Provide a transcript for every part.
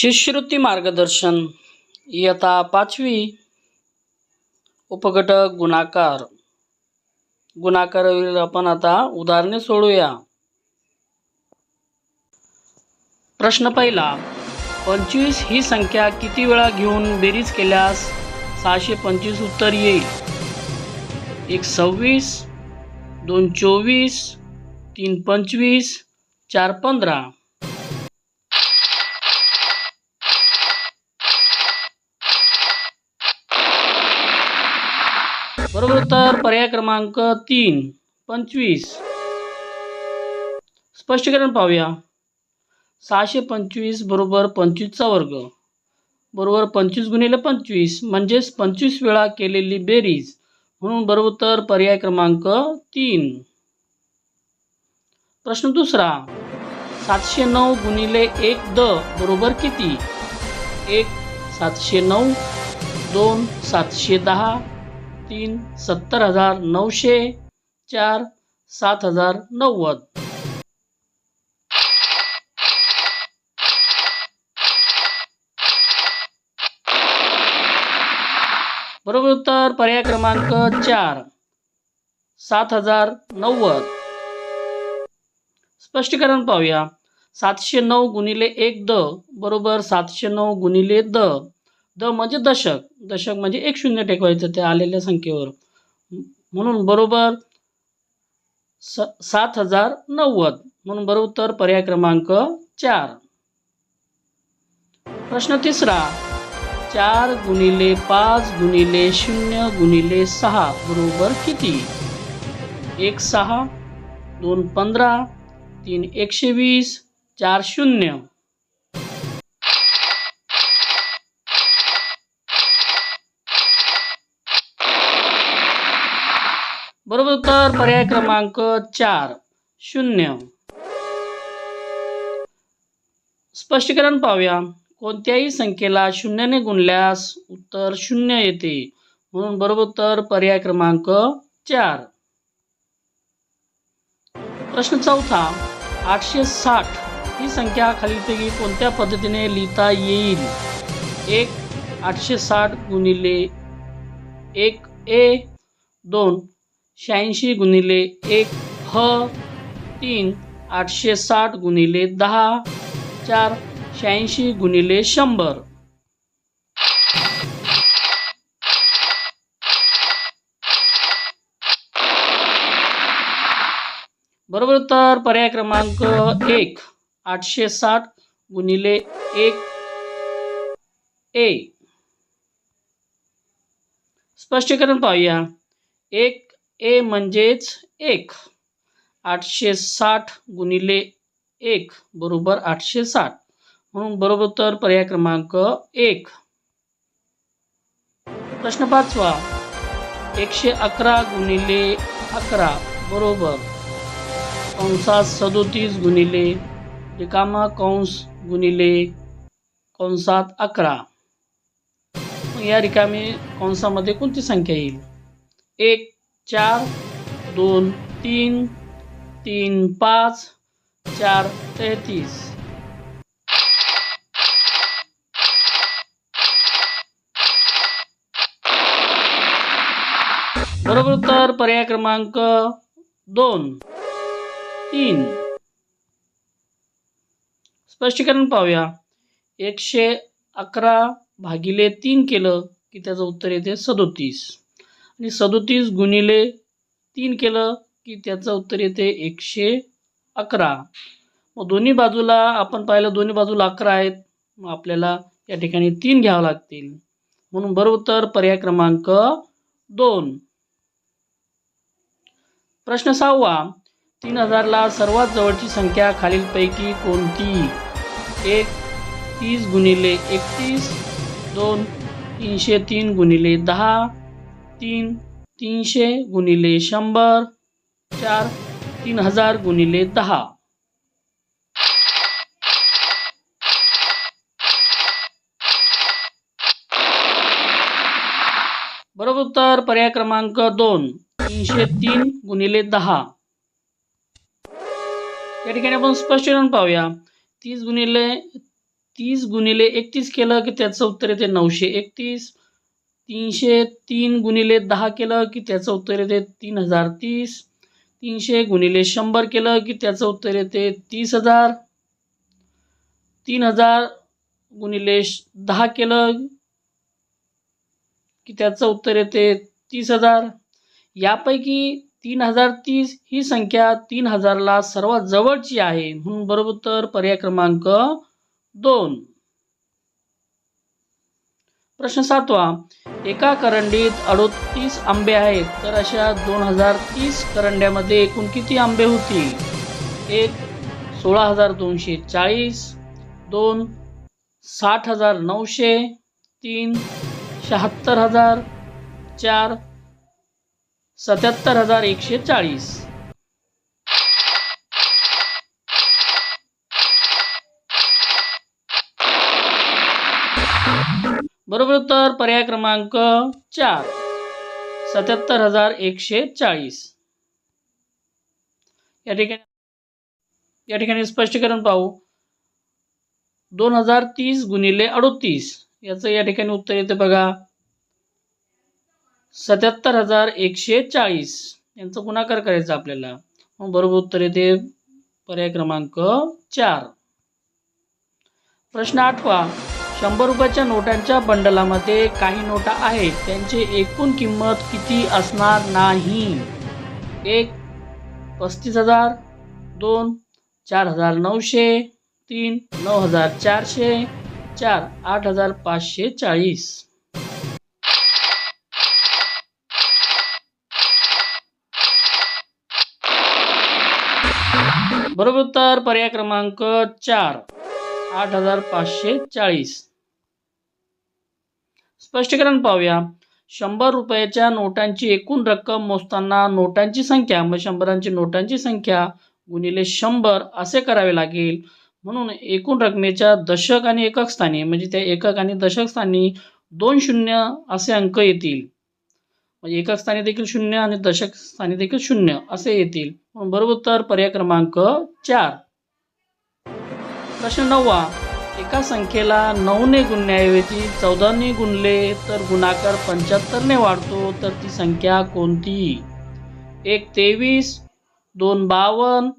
शिष्यवृत्ती मार्गदर्शन इयता पाचवी उपघटक गुणाकार. गुणाकारावरील आपण आता उदाहरणे सोडूया. प्रश्न पहिला पंचवीस ही संख्या किती वेळा घेऊन बेरीज केल्यास सहाशे पंचवीस उत्तर येईल? एक सव्वीस दोन चोवीस तीन पंचवीस चार पंधरा. बरोबर उत्तर पर्याय क्रमांक तीन पंचवीस. स्पष्टीकरण पाहूया. सहाशे पंचवीस बरोबर पंचवीसचा वर्ग. बरोबर पंचवीस गुणिले पंचवीस म्हणजेच पंचवीस वेळा केलेली बेरीज म्हणून बरोबर उत्तर पर्याय क्रमांक तीन. प्रश्न दुसरा. सातशे नऊ गुणिले एक द बरोबर किती? एक सातशे नऊ दोन सातशे दहा तीन सत्तर हजार नऊशे चार सात हजार नव्वद. बरोबर उत्तर पर्याय क्रमांक चार सात हजार नव्वद. स्पष्टीकरण पाहूया. सातशे नऊ गुणिले एक द बरोबर सातशे नऊ गुणिले द. द म्हणजे दशक. दशक म्हणजे एक शून्य टेकवायचं त्या आलेल्या संख्येवर म्हणून बरोबर स सात हजार नव्वद. म्हणून बरोबर तर पर्याय क्रमांक चार. प्रश्न तिसरा. चार गुणिले पाच गुणिले शून्य गुणिले सहा. बरोबर किती? एक सहा दोन पंधरा तीन एकशे वीस चार शून्य. बरोबर उत्तर पर्याय क्रमांक चार. शून्य. स्पष्टीकरण पाहूया. कोणत्याही संख्येला शून्याने गुणल्यास उत्तर शून्य येते. म्हणून बरोबर उत्तर पर्याय क्रमांक चार. प्रश्न चौथा. आठशे साठ ही संख्या खालीलपैकी कोणत्या पद्धतीने लिहिता येईल? एक आठशे साठ गुणिले एक ए दोन. शहाऐंशी गुणिले एक, ह, तीन आठशे साठ गुणिले दहा, चार शहाऐंशी गुणिले शंभर. बरोबर उत्तर पर्याय क्रमांक एक आठशे साठ गुणिले एक, ए. स्पष्टीकरण पाहूया. एक ए म्हणजेच एक. आठशे साठ गुणिले एक बरोबर आठशे साठ म्हणून बरोबर तर पर्याय क्रमांक एक. प्रश्न पाचवा. एकशे अकरा गुणिले अकरा बरोबर कंसात सदोतीस गुणिले रिकामा कंस गुणिले कंसात अकरा. या रिकामी कंसामध्ये कोणती संख्या येईल? एक चार दोन तीन तीन पाच चार तेहतीस. बरोबर उत्तर पर्याय क्रमांक दोन. तीन. स्पष्टीकरण पाहूया. एकशे अकरा भागिले तीन केलं की त्याचं उत्तर येते सदोतीस. आणि सदोतीस गुणिले तीन केलं की त्याचं उत्तर येते एकशे अकरा. मग दोन्ही बाजूला आपण पाहिलं दोन्ही बाजूला अकरा आहेत मग आपल्याला या ठिकाणी तीन घ्यावं लागतील. म्हणून बरोबर तर पर्याय क्रमांक दोन. प्रश्न सहावा. तीन हजारला सर्वात जवळची संख्या खालीलपैकी कोणती? एक तीस गुणिले एकतीस दोन तीनशे तीन गुणिले दहा तीन तीनशे गुणिले शंभर चार तीन हजार गुणिले दहा. बरोबर उत्तर पर्याय क्रमांक दोन तीनशे तीन गुणिले दहा. या ठिकाणी आपण स्पष्टीकरण पाहूया. तीस गुणिले तीस गुणिले एकतीस केलं की त्याचं उत्तर येते नऊशे एकतीस. तीनशे तीन गुणिले दहा केलं की त्याचं उत्तर येते तीन हजार तीस. तीनशे गुणिले शंभर केलं की त्याचं उत्तर येते तीस हजार. तीन हजार गुणिले दहा केलं की त्याचं उत्तर येते तीस हजार. यापैकी तीन हजार तीस ही संख्या तीन हजारला सर्वात जवळची आहे. म्हणून बरोबर तर पर्याय क्रमांक दोन. प्रश्न सातवा. एका करंडीत अडोतीस आंबे आहेत तर अशा दोन हजार तीस करंड्यामध्ये एकूण किती आंबे होतील? एक सोळा हजार दोनशे चाळीस दोन साठ हजार नऊशे तीन शहात्तर हजार चार सत्याहत्तर हजार एकशे चाळीस. बरोबर उत्तर पर्याय क्रमांक चार. सत्याहत्तर हजार एकशे चाळीस. या ठिकाणी या ठिकाणी स्पष्टीकरण पाहू. दोन हजार तीस गुणिले अडोतीस. याचं या ठिकाणी उत्तर येते बघा. सत्याहत्तर हजार एकशे चाळीस. यांचं गुणाकार करायचा आपल्याला. मग बरोबर उत्तर येते पर्याय क्रमांक चार. प्रश्न आठवा. शंभर रुपयाच्या नोटांच्या बंडलामध्ये काही नोटा आहेत. त्यांची एकूण किंमत किती असणार नाही? एक पस्तीस हजार दोन चार हजार नऊशे तीन नऊ हजार चारशे चार आठ हजार पाचशे चाळीस. बरोबर उत्तर पर्याय क्रमांक चार. आठ हजार पाचशे चाळीस. स्पष्टीकरण पाहूया. शंभर रुपयाच्या नोटांची एकूण रक्कम मोजताना नोटांची संख्या मग शंभरांची नोटांची संख्या गुणिले शंभर असे करावे लागेल. म्हणून एकूण रकमेच्या दशक आणि एकक स्थानी म्हणजे त्या एकक आणि दशक स्थानी दोन शून्य असे अंक येतील. म्हणजे एकक स्थानी देखील शून्य आणि दशक स्थानी देखील शून्य असे येतील. बरोबर तर पर्याय क्रमांक चार. प्रश्न नववा एका संख्येला नऊने गुणण्याऐवजी चौदाने गुणले तर गुणाकार पंच्याहत्तरने वाढतो तर ती संख्या कोणती? एक तेवीस दोन बावन्न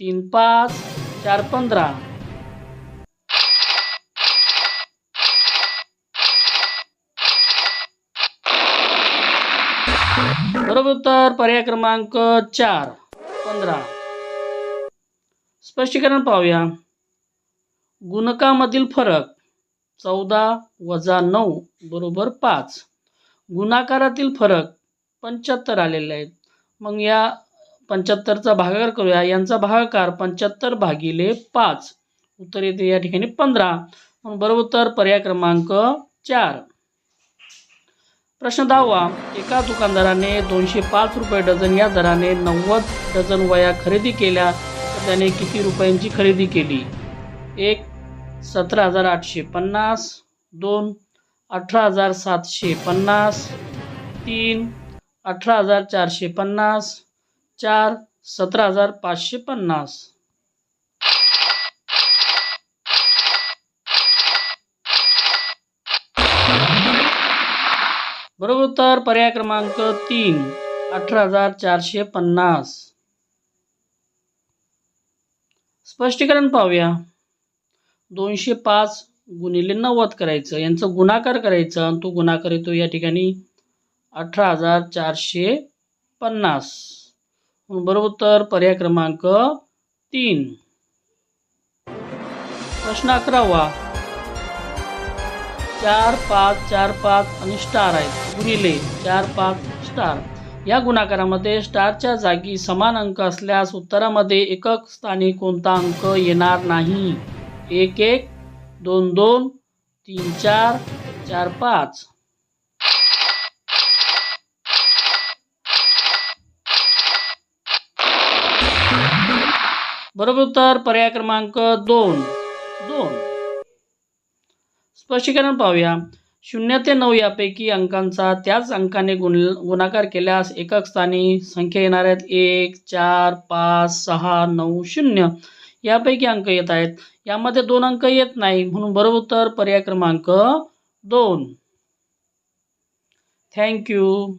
तीन पाच चार पंधरा. बरोबर उत्तर पर्याय क्रमांक चार पंधरा. स्पष्टीकरण पाहूया. गुणकामधील फरक चौदा वजा नऊ बरोबर पाच. गुणाकारातील फरक पंच्याहत्तर आलेले आहेत. मग या पंच्याहत्तरचा भागाकार करूया. यांचा भागाकार पंच्याहत्तर भागिले पाच. उत्तर येते या ठिकाणी पंधरा. मग बरोबर उत्तर पर्याय क्रमांक चार. प्रश्न दहावा. एका दुकानदाराने दोनशे पाच रुपये डझन या दराने नव्वद डझन वया खरेदी केल्या. तर त्याने किती रुपयांची खरेदी केली? एक सतरा हजार आठशे पन्नास दोन अठरा हजार सातशे पन्नास तीन अठरा हजार चारशे पन्नास चार सतरा हजार पाचशे पन्नास. बरोबर उत्तर पर्याय क्रमांक तीन अठरा हजार चारशे पन्नास. स्पष्टीकरण पाहूया. दोनशे पाच गुणिले नव्वद करायचं. यांचं गुणाकार करायचं आणि तो गुणाकार येतो या ठिकाणी अठरा हजार चारशे पन्नास. बरोबर तर पर्याय क्रमांक तीन. प्रश्न अकरावा. चार पाच चार पाच आणि स्टार आहेत. गुणिले चार पाच स्टार. या गुणाकारामध्ये स्टारच्या जागी समान अंक असल्यास उत्तरामध्ये एकक स्थानी कोणता अंक येणार नाही? एक एक दोन दोन तीन चार चार पाच. बरोबर उत्तर पर्याय क्रमांक दोन. दोन. स्पष्टीकरण पाहूया. शून्य ते नऊ यापैकी अंकांचा त्याच अंकाने गुण गुणाकार केल्यास एकक स्थानी संख्या येणार आहेत. एक चार पाच सहा नऊ शून्य. यापैकी अंक येत आहेत. यामध्ये दोन अंक येत नाही. म्हणून बरोबर उत्तर पर्याय क्रमांक दोन. थँक्यू